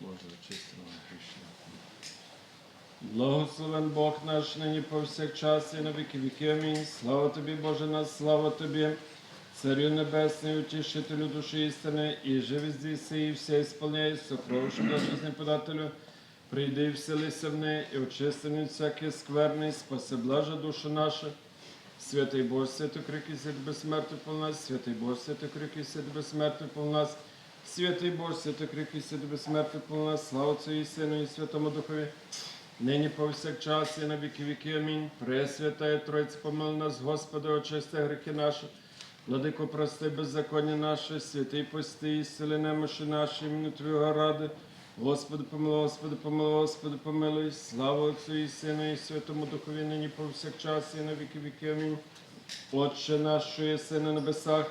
Боже, очистимо грішна. Благословен Бог наш нині повсякчас і на віки віки. Амінь. Слава тобі, Боже наш, слава тобі, Царю Небесний, утішителю душі істини, і живи здійси, і все ісполняй, сокровище блажесний подателю. Прийди і вселися в неї, і очисти від всякий скверний, спаси блажа душу нашу. Святий Боже, свято крики свят безсмертний пол нас, святий Боже, свято крики свят безсмертний пол нас, святий Боже, свято крики свят безсмертний пол нас, слава Отцю Сину і Святому Духові, нині повсякчас і на віки віки. Амінь. Пресвятая Тройця, помил нас, Господи, очисти гріхи наші. Владико, прости беззаконня наше, святий пости, і сили немощі наші, імені Твого ради. Господи, помилуй, Господи, помилуй, Господи, помилуй. Слава Отцю і Сину і Святому Духові, нині повсякчас і на віки віки. Амінь. Отче наш, що єси на небесах,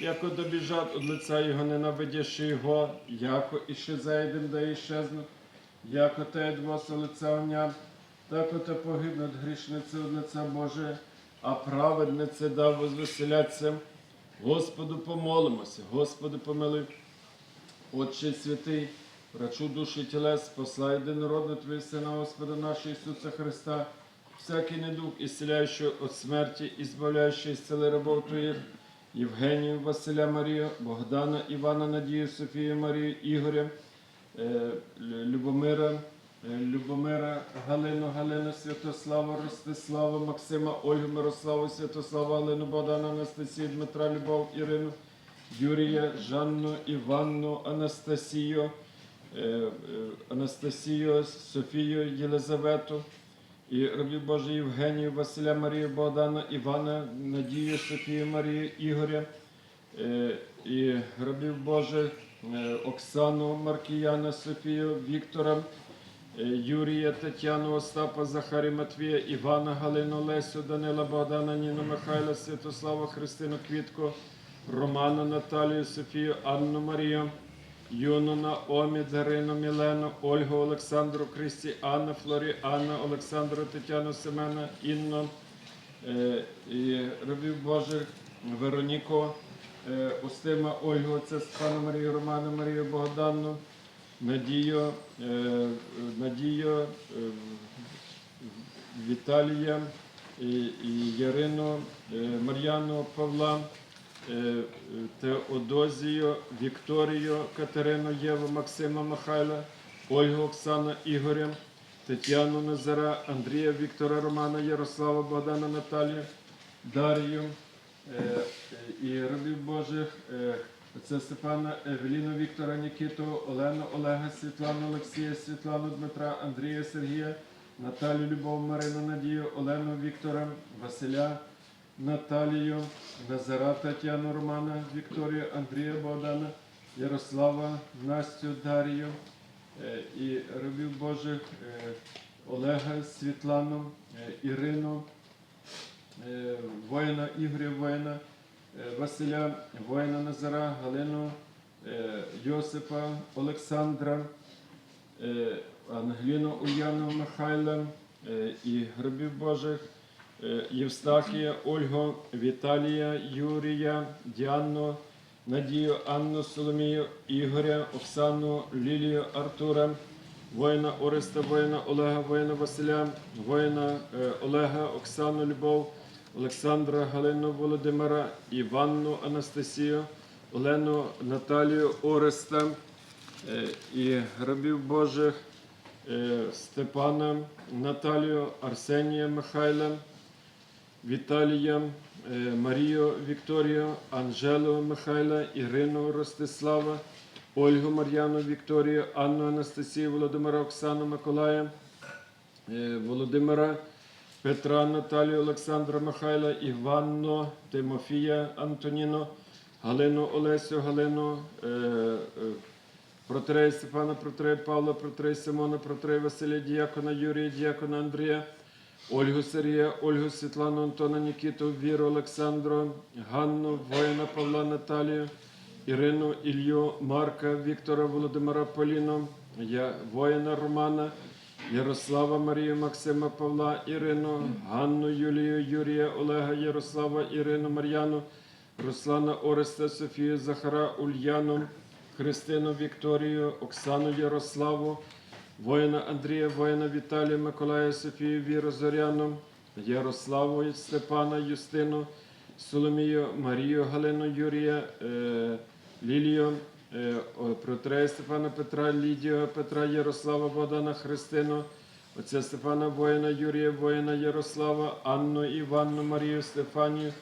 яко добіжать од лиця Його, ненавидящи Його, яко іще зайдем, да іщезнуть, яко те двоса лиця огня, так ото погибнуть грішниці од лиця Боже, а праведниці да возвеселяться. Господу помолимося, Господи помилуй. Отче святий, врачу душі тілес, послай єдинородного Твій Сина, Господа нашого Ісуса Христа, всякий недуг, ісціляючий від смерті, і збавляючий із цели рабов Твоїх, Євгенію, Василя Марію, Богдана, Івана, Надію, Софію, Марію, Ігоря, е, Любомира, е, Любомира, Галину, Галину, Святослава, Ростислава, Максима, Ольгу, Мирославу, Святослава, Галину, Богдана, Анастасію, Дмитра, Любов, Ірину, Юрія, Жанну, Іванну, Анастасію, е, Анастасію, Софію, Єлизавету, і рабів Божий Євгенію, Василя Марію, Богдана, Івана, Надію, Софію, Марію, Ігоря, е, і рабів Божих е, Оксану, Маркіяна, Софію, Віктора, е, Юрія, Тетяну, Остапа, Захарі, Матвія, Івана, Галину, Лесю, Данила, Богдана, Ніну, Михайла, Святослава, Христину, Квітку, Романа, Наталію, Софію, Анну, Марію, Юну, Наомі, Дарину, Мілену, Ольгу, Олександру, Кристі, Анну, Флорі, Анну, Олександру, Тетяну, Семена, Інну, е, рабів Божих, Вероніку, е, Устима, Ольгу, це Степана Марію, Романа, Марію, Богдану, Надію, е, Надію, Віталія Ярину, Мар'яну Павла, Теодозію, Вікторію, Катерину, Єву, Максима Михайла, Ольгу, Оксану, Ігоря, Тетяну Назара, Андрія, Віктора, Романа, Ярослава, Богдана, Наталію, Дар'ю е, е, і рабів Божих. е, Це Степана, Евеліну, Віктора, Нікіту, Олену, Олега, Світлану, Олексія, Світлану, Дмитра, Андрія, Сергія, Наталю, Любов, Марину, Надію, Олену, Віктора, Василя, Наталію, Назара, Тетяну, Романа, Вікторію, Андрія, Богдана, Ярослава, Настю, Дарію е, і рабів Божих е, Олега, Світлану, е, Ірину, воїна Ігоря воїна, Василя, воїна Назара, Галину, Йосипа, Олександра, Ангеліну Уяну Михайла і гробів Божих, Євстахія, Ольгу, Віталія, Юрія, Діанну, Надію, Анну, Соломію, Ігоря, Оксану, Лілію, Артура, воїна Ореста, воїна Олега, воїна Василя, воїна е, Олега, Оксану, Любов, Олександра, Галину, Володимира, Іванну, Анастасію, Олену, Наталію, Ореста е, і рабів Божих е, Степана, Наталію, Арсенія Михайла, Віталія, е, Марію Вікторію, Анжелу Михайла, Ірину Ростислава, Ольгу Мар'яну Вікторію, Анну Анастасію, Володимира Оксану Миколая, е, Володимира Петра Наталію, Олександра Михайла, Іванну, Тимофія Антоніну, Галину Олесю, Галину, е, Протрея Степана, протрея Павла, протрея Симона, протрея Василя, діякона Юрія, діякона Андрія, Ольгу Сергія, Ольгу Світлану, Антона Нікіту, Віру Олександру, Ганну, воїна Павла Наталію, Ірину, Ілью, Марка, Віктора, Володимира Поліну, я, воїна Романа, Ярослава Марію, Максима Павла, Ірину, Ганну, Юлію, Юрія, Олега, Ярослава, Ірину, Мар'яну, Руслана Ореста, Софію, Захара, Ульяну, Христину, Вікторію, Оксану Ярославу, воїна Андрія, воїна Віталія, Миколая, Софію, Віру Зоряну, Ярославу, Степана, Юстину, Соломію, Марію, Галину, Юрія, е, Лілію, е, Протрея Степана Петра, Лідію, Петра, Ярослава, Богдана, Христину, отця Степана, воїна Юрія, воїна Ярослава, Анну, Іванну, Марію, Стефанію,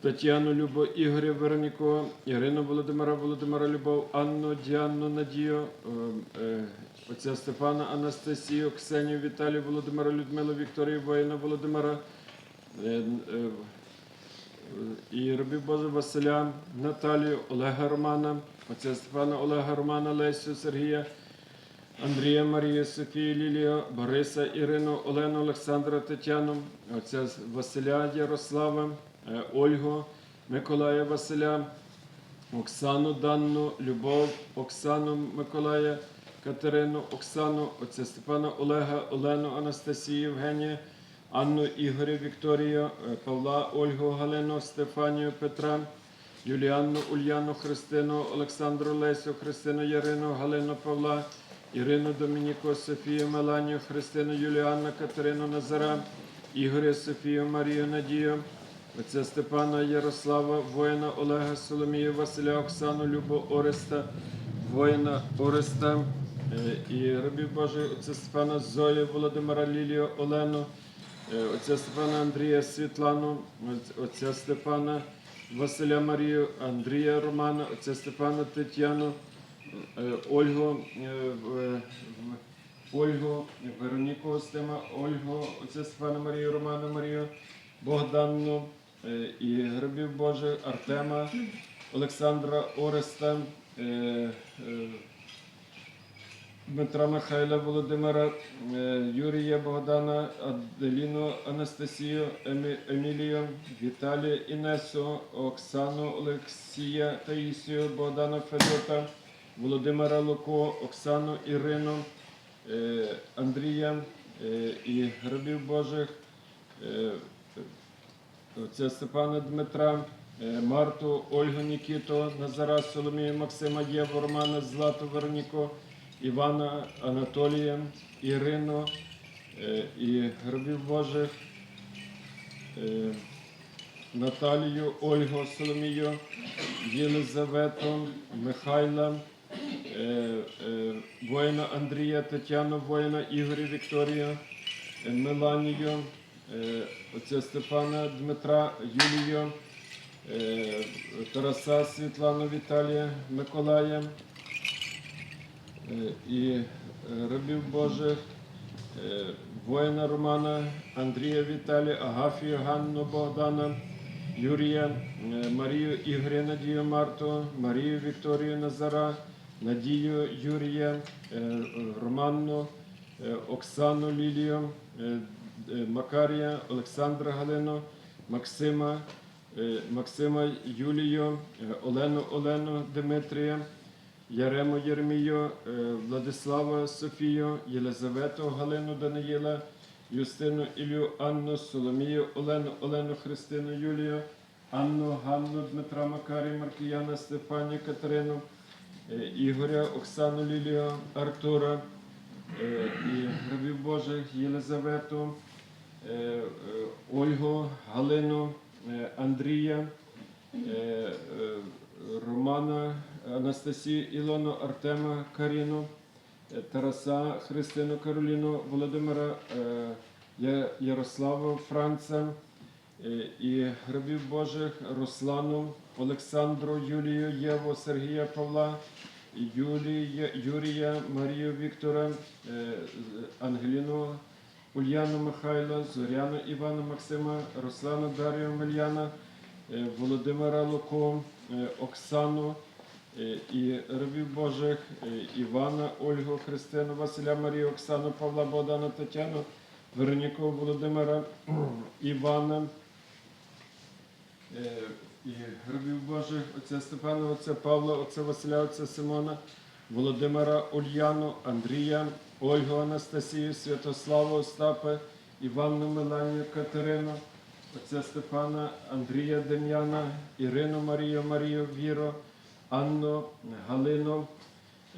Тетяну, Любу, Ігоря, Вероніку, Ірину, Володимира, Володимира, Любов, Анну, Діанну, Надію, е, е, отця Степана, Анастасію, Ксенію, Віталію, Володимира, Людмилу, Вікторію, воїна, Володимира, е, е, і робів Боже Василя, Наталію, Олега Романа, отця Степана, Олега Романа, Лесю, Сергія, Андрія, Марію, Софію, Лілію, Бориса, Ірину, Олену, Олександра, Тетяну, отця Василя, Ярослава, е, Ольгу, Миколая Василя, Оксану Данну, Любов, Оксану Миколая, Катерину, Оксану, отця Степана Олега, Олену, Анастасію, Євгенія, Анну Ігоря, Вікторію, е, Павла, Ольгу, Галину, Стефанію, Петра, Юліанну, Ульяну, Христину, Олександру Лесю, Христину Ярину, Галину Павла, Ірину Домініку, Софію, Меланію, Христину, Юліанну, Катерину Назара, Ігоря, Софію, Марію, Надію, отця Степана, Ярослава, воїна Олега, Соломію, Василя, Оксану, Любу, Ореста, воїна Ореста, і рабів Божий, отця Степана, Зою, Володимира, Лілію, Олену, е, отця Степана Андрія, Світлану, отця Степана, Василя Марію, Андрія Романа, отця Степана Тетяну, е, Ольгу, е, Ольгу, Вероніку Остима, Ольгу, отця Степана Марію, Романа Марію, Богданну е, і грабів Божих, Артема, Олександра Ореста, е, е, Дмитра Михайла, Володимира, е, Юрія Богдана, Аделіну Анастасію, Емі- Емілію, Віталія Інесу, Оксану Олексія Таїсію, Богдана Федота, Володимира Луко, Оксану Ірину, е, Андрія е, і грабів Божих. е, Отця Степана Дмитра, Марту, Ольгу Нікіту, Назара, Соломію, Максима, Єву, Романа, Злату, Вероніку, Івана, Анатолія, Ірину е, і гробів Божих, е, Наталію, Ольгу, Соломію, Єлизавету, Михайла, е, воїна Андрія, Тетяну, воїна Ігоря, Вікторію, Меланію, отця Степана Дмитра, Юлію, Тараса, Світлану, Віталія, Миколая і е, рабів Божих, е, воїна Романа, Андрія Віталія, Агафію, Ганну Богдана, Юрія, е, Марію Ігоря, Надію Марту, Марію Вікторію Назара, Надію Юрія, е, Романну, е, Оксану Лілію, е, е, Макарія, Олександра Галину, Максима, е, Максима Юлію, е, Олену Олену Дмитрія, Ярему Єрмію, е, Владислава Софію, Єлизавету Галину Даниїла, Юстину Ілю, Анну, Соломію, Олену, Олену Христину Юлію, Анну, Ганну, Дмитра Макарія, Маркіяна, Стефанію, Катерину, е, Ігоря, Оксану Лілію, Артура е, і грабів Божих, Єлизавету, Ольгу, Галину, Андрія, Романа, Анастасію, Ілону, Артема, Каріну, е, Тараса, Христину, Кароліну, Володимира, е, Я- Ярославу, Франца е, і грабів Божих, Руслану, Олександру, Юлію, Єву, Сергія Павла, Юлія, Юрія, Марію Віктора, Ангеліну, Ульяну Михайла, Зоряну Івана Максима, Руслану Дар'ю Мельяна, Володимира Луко, Оксану, і рабів Божих е, Івана, Ольгу, Христину, Василя, Марію, Оксану, Павла, Богдана, Тетяну, Вероніку, Володимира, Івана, е, і рабів Божих, отця Степана, отця Павла, отця Василя, отця Симона, Володимира, Ульяну, Андрія, Ольгу, Анастасію, Святославу, Остапа, Іванну, Меланію, Катерину, отця Степана, Андрія Дем'яна, Ірину Марію, Марію Віру, Анну, Галину,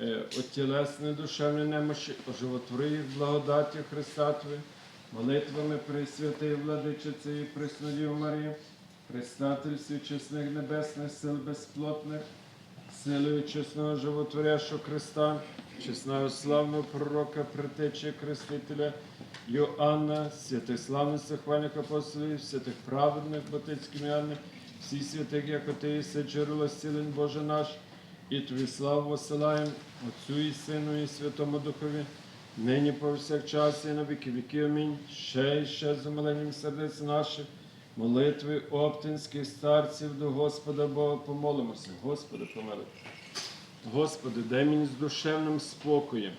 е, отілесне душевне немощі, оживотвори їх благодаті Христа Твої, молитвами Пресвятої Владичиці і Преснодів Марії, Предстательстві чесних небесних сил безплотних, силою чесного животворящого Христа, чесного славного пророка, притечі Хрестителя Йоанна, святих славних захвальних апостолів, святих праведних Батицьких Іоанни, всі святих, як ти єси, джерело зцілень Боже наш, і тобі славу посилаємо Отцю і Сину, і Святому Духові, нині повсякчас і на віки віки. Амінь. Ще і ще з умиленням сердець наших, молитви оптинських старців до Господа Бога помолимося. Господи, помилуй. Господи, дай мені з душевним спокоєм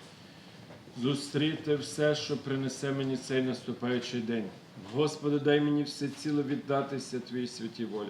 зустріти все, що принесе мені цей наступаючий день. Господи, дай мені все ціло віддатися Твоїй святій волі.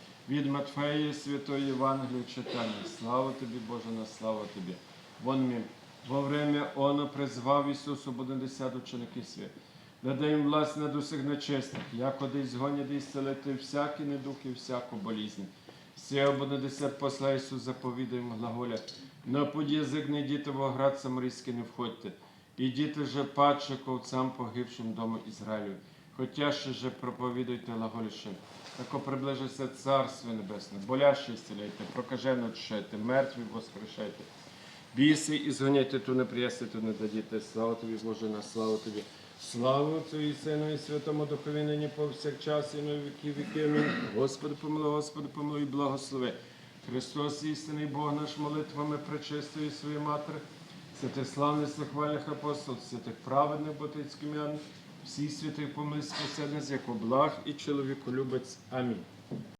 Від Матфеї Святої Євангелії читання. Слава тобі, Боже, на слава тобі. Вон мім. Во время оно призвав Ісусу Бодесят учеників свят. Даде їм власть над усіх нечистих, як одись згонять і зцелити всякі недух і всяку болізнь. Сія Бодесят посла Ісус заповідуємо глаголя. На путь язик не йдіте в оград самарійський не входьте. Ідіте же паче ковцам погибшим дому Ізраїлю. Хотя ще же проповідуйте глаголіше. Тако приближиться Царство Небесне, боляще зціляйте, прокажено чешайте, мертві воскрешайте. Біси і згоняйте ту неприясти, ту не дадіте. Слава тобі, Боже, на славу тобі. Слава Отцю і Сину і Святому Духові нині повсякчас і на віки віки. Господи, помилуй, Господи, помилуй, благослови. Христос, істинний Бог наш молитвами пречистої своєї Матері, святих славних захвальних апостол, святих праведних ботицьких м'ян, всіх святих помиль спасення, з як благ і чоловіколюбець. Амінь.